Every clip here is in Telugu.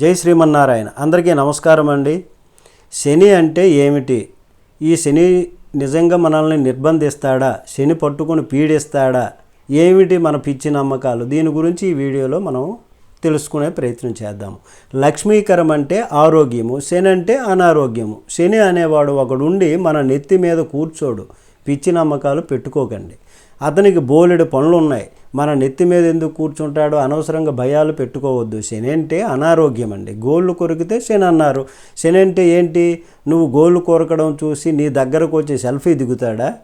జై శ్రీమన్నారాయణ. అందరికీ నమస్కారం అండి. శని అంటే ఏమిటి? ఈ శని నిజంగా మనల్ని నిర్బంధిస్తాడా? శని పట్టుకొని పీడిస్తాడా? ఏమిటి మన పిచ్చి నమ్మకాలు? దీని గురించి ఈ వీడియోలో మనం తెలుసుకునే ప్రయత్నం చేద్దాము. లక్ష్మీకరం అంటే ఆరోగ్యము శని అంటే అనారోగ్యము. శని అనేవాడు ఒకడుండి మన నెత్తి మీద కూర్చోడు. పిచ్చి నమ్మకాలు పెట్టుకోకండి. అతనికి బోలెడు పనులు ఉన్నాయి మన నెత్తి మీద ఎందుకు కూర్చుంటాడో అనవసరంగా భయాలు పెట్టుకోవద్దు. శని అంటే అనారోగ్యం అండి. గోళ్ళు కొరికితే శని అన్నారు. శని అంటే ఏంటి? నువ్వు గోళ్ళు కొరకడం చూసి నీ దగ్గరకు వచ్చి సెల్ఫీ దిగుతాడా?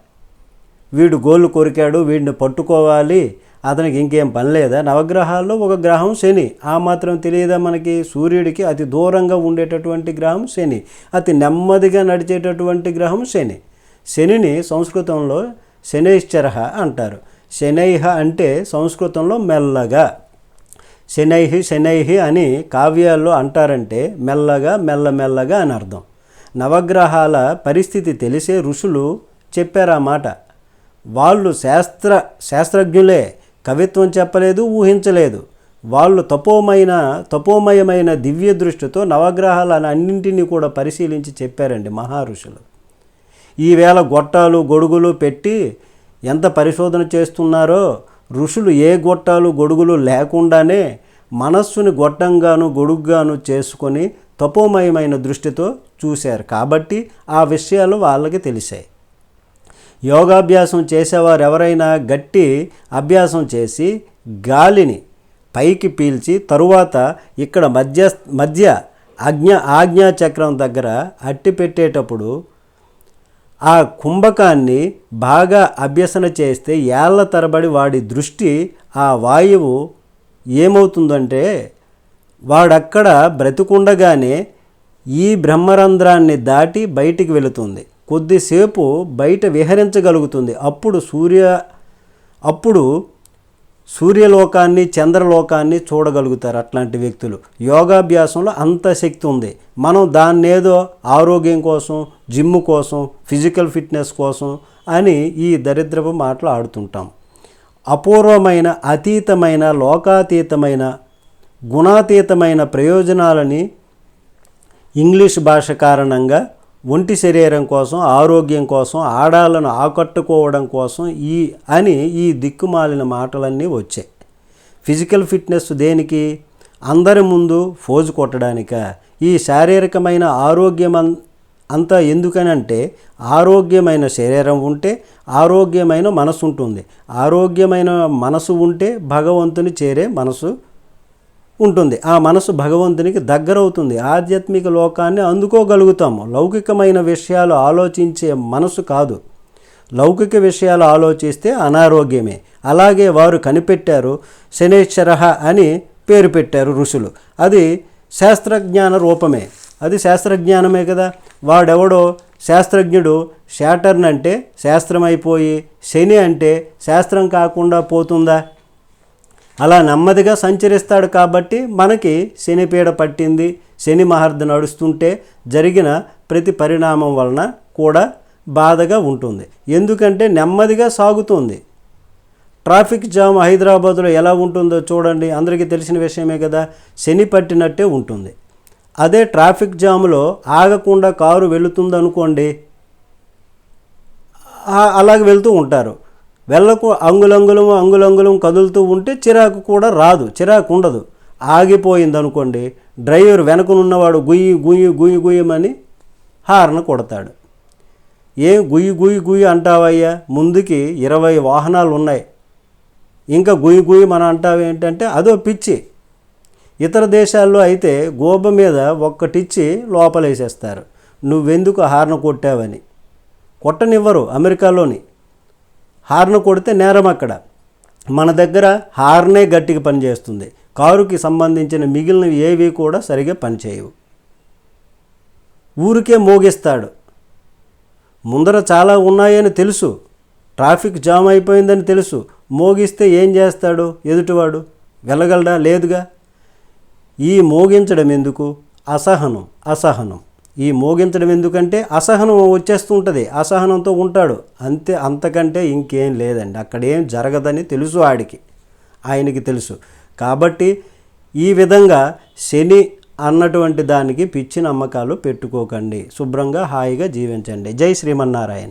వీడు గోళ్ళు కొరికాడు వీడిని పట్టుకోవాలి అతనికి ఇంకేం పని లేదా? నవగ్రహాల్లో ఒక గ్రహం శని. ఆ మాత్రం తెలియదా మనకి? సూర్యుడికి అతి దూరంగా ఉండేటటువంటి గ్రహం శని. అతి నెమ్మదిగా నడిచేటటువంటి గ్రహం శని. శనిని సంస్కృతంలో శనైశ్చర అంటారు. శనైహ అంటే సంస్కృతంలో మెల్లగా. శనైహి శనైహి అని కావ్యాల్లో అంటారంటే మెల్లగా మెల్లమెల్లగా అని అర్థం. నవగ్రహాల పరిస్థితి తెలిసే ఋషులు చెప్పారు మాట వాళ్ళు శాస్త్ర శాస్త్రజ్ఞులే కవిత్వం చెప్పలేదు ఊహించలేదు. వాళ్ళు తపోమైన తపోమయమైన దివ్య దృష్టితో నవగ్రహాలను అన్నింటినీ కూడా పరిశీలించి చెప్పారండి మహారుషులు ఈవేళ గొట్టాలు గొడుగులు పెట్టి ఎంత పరిశోధన చేస్తున్నారో ఋషులు ఏ గొట్టాలు గొడుగులు లేకుండానే మనస్సుని గొట్టంగాను గొడుగ్గాను చేసుకొని తపోమయమైన దృష్టితో చూశారు. కాబట్టి ఆ విషయాలు వాళ్ళకి తెలిసాయి. యోగాభ్యాసం చేసేవారు ఎవరైనా గట్టి అభ్యాసం చేసి గాలిని పైకి పీల్చి తరువాత ఇక్కడ మధ్య మధ్య ఆజ్ఞ ఆజ్ఞా చక్రం దగ్గర అట్టి పెట్టేటప్పుడు ఆ కుంభకాన్ని బాగా అభ్యసన చేస్తే ఏళ్ళ తరబడి వాడి దృష్టి ఆ వాయువు ఏమవుతుందంటే వాడక్కడ బ్రతికుండగానే ఈ బ్రహ్మరంధ్రాన్ని దాటి బయటికి వెళుతుంది. కొద్దిసేపు బయట విహరించగలుగుతుంది. అప్పుడు సూర్య అప్పుడు సూర్యలోకాన్ని చంద్రలోకాన్ని చూడగలుగుతారు అట్లాంటి వ్యక్తులు. యోగాభ్యాసంలో అంత శక్తి ఉంది. మనం దాన్నేదో ఆరోగ్యం కోసం జిమ్ కోసం ఫిజికల్ ఫిట్నెస్ కోసం అని ఈ దరిద్రపు మాటలు ఆడుతుంటాం. అపూర్వమైన అతీతమైన లోకాతీతమైన గుణాతీతమైన ప్రయోజనాలని ఇంగ్లీష్ భాష కారణంగా ఒంటి శరీరం కోసం ఆరోగ్యం కోసం ఆడాలను ఆకట్టుకోవడం కోసం ఈ అని ఈ దిక్కుమాలిన మాటలన్నీ వచ్చాయి. ఫిజికల్ ఫిట్నెస్ దేనికి? అందరి ముందు ఫోజు కొట్టడానిక. ఈ శారీరకమైన ఆరోగ్యం అన్- అంతా ఎందుకనంటే ఆరోగ్యమైన శరీరం ఉంటే ఆరోగ్యమైన మనసు ఉంటుంది ఆరోగ్యమైన మనసు ఉంటే భగవంతుని చేరే మనసు ఉంటుంది. ఆ మనసు భగవంతునికి దగ్గరవుతుంది. ఆధ్యాత్మిక లోకాన్ని అందుకోగలుగుతాము. లౌకికమైన విషయాలు ఆలోచించే మనసు కాదు. లౌకిక విషయాలు ఆలోచిస్తే అనారోగ్యమే. అలాగే వారు కనిపెట్టారు శనేశ్వర అని పేరు పెట్టారు ఋషులు. అది శాస్త్రజ్ఞాన రూపమే. అది శాస్త్రజ్ఞానమే కదా. వాడెవడో? శాస్త్రజ్ఞుడు శాటర్న్ అంటే శాస్త్రం అయిపోయి శని అంటే శాస్త్రం కాకుండా పోతుందా? అలా నెమ్మదిగా సంచరిస్తాడు కాబట్టి మనకి శనిపీడ పట్టింది. శని మహర్ద నడుస్తుంటే జరిగిన ప్రతి పరిణామం వలన కూడా బాధగా ఉంటుంది. ఎందుకంటే నెమ్మదిగా సాగుతుంది. ట్రాఫిక్ జామ్ హైదరాబాద్లో ఎలా ఉంటుందో చూడండి. అందరికీ తెలిసిన విషయమే కదా. శని పట్టినట్టే ఉంటుంది. అదే ట్రాఫిక్ జామ్లో ఆగకుండా కారు వెళుతుందనుకోండి అలాగ వెళ్తూ ఉంటారు. వెళ్ళకు అంగులంగులం అంగులంగులం కదులుతూ ఉంటే చిరాకు కూడా రాదు చిరాకు ఉండదు. ఆగిపోయింది అనుకోండి డ్రైవర్ వెనకనున్నవాడు గుయ్యి గుయ్యి గుయ్యి గుయ్యమని హార్న్ కొడతాడు. ఏం గుయ్యి గుయ్యి గుయ్యి అంటావయ్యా? ముందుకి ఇరవై వాహనాలు ఉన్నాయి. ఇంకా గుయ్యి గుయ్యి మనం అంటావు ఏంటంటే అదో పిచ్చి. ఇతర దేశాల్లో అయితే గోబ మీద ఒక్కటిచ్చి లోపలేసేస్తారు. నువ్వెందుకు హార్న్ కొట్టావని? కొట్టనివ్వరు అమెరికాలోని. హార్న్ కొడితే నేరం అక్కడ. మన దగ్గర హార్నే గట్టిగా పనిచేస్తుంది. కారుకి సంబంధించిన మిగిలినవి ఏవి కూడా సరిగా పనిచేయవు. ఊరికే మోగిస్తాడు. ముందర చాలా ఉన్నాయని తెలుసు. ట్రాఫిక్ జామ్ అయిపోయిందని తెలుసు. మోగిస్తే ఏం చేస్తాడు? ఎదుటివాడు వెళ్ళగలడా? లేదుగా. ఈ మోగించడం ఎందుకు? అసహనం అసహనం. ఈ మోగించడం ఎందుకంటే అసహనం వచ్చేస్తూ ఉంటుంది. అసహనంతో ఉంటాడు. అంతే అంతకంటే ఇంకేం లేదండి. అక్కడ ఏం జరగదని తెలుసు ఆడికి. ఆయనకి తెలుసు. కాబట్టి ఈ విధంగా శని అన్నటువంటి దానికి పిచ్చి నమ్మకాలు పెట్టుకోకండి. శుభ్రంగా హాయిగా జీవించండి. జై శ్రీమన్నారాయణ.